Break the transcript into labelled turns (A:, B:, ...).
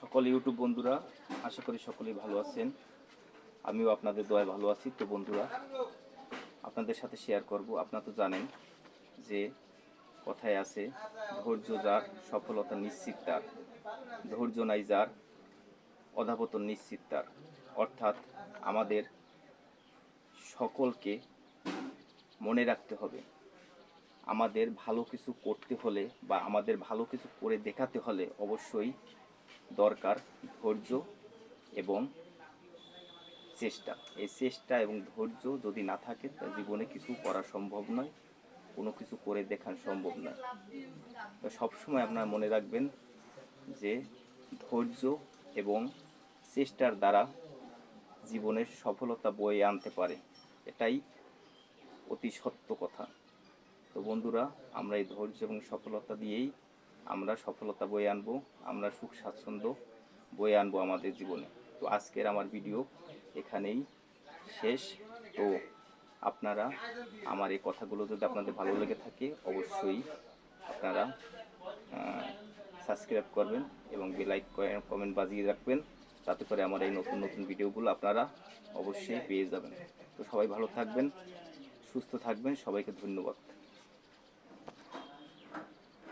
A: সকল ইউটিউব বন্ধুরা, আশা করি সকলেই ভালো আছেন। আমিও আপনাদের দয়ায় ভালো আছি। তো বন্ধুরা, আপনাদের সাথে শেয়ার করব। আপনারা তো জানেন যে কথায় আছে, ধৈর্য যার, সফলতা নিশ্চিত তার। ধৈর্য নাই যার, অধাপতন নিশ্চিত তার। অর্থাৎ আমাদের সকলকে মনে রাখতে হবে, আমাদের ভালো কিছু করতে হলে বা আমাদের ভালো কিছু করে দেখাতে হলে অবশ্যই দরকার, ধৈর্য এবং চেষ্টা। এই চেষ্টা এবং ধৈর্য যদি না থাকে, তা জীবনে কিছু করা সম্ভব নয়, কোনো কিছু করে দেখানো সম্ভব নয়। তো সবসময় আপনার মনে রাখবেন যে ধৈর্য এবং চেষ্টার দ্বারা জীবনের সফলতা বয়ে আনতে পারে। এটাই অতি সত্য কথা। তো বন্ধুরা, আমরা এই ধৈর্য এবং সফলতা দিয়েই আমরা সফলতা বয়ে আনব, আমরা সুখ স্বাচ্ছন্দ্য বয়ে আনব আমাদের জীবনে। তো আজকের আমার ভিডিও এখানেই শেষ। তো আপনারা আমার এই কথাগুলো যদি আপনাদের ভালো লেগে থাকে, অবশ্যই আপনারা সাবস্ক্রাইব করবেন এবং বেলাইক কমেন্ট বাজিয়ে রাখবেন। তাতে করে আমার এই নতুন নতুন ভিডিওগুলো আপনারা অবশ্যই পেয়ে যাবেন। তো সবাই ভালো থাকবেন, সুস্থ থাকবেন। সবাইকে ধন্যবাদ।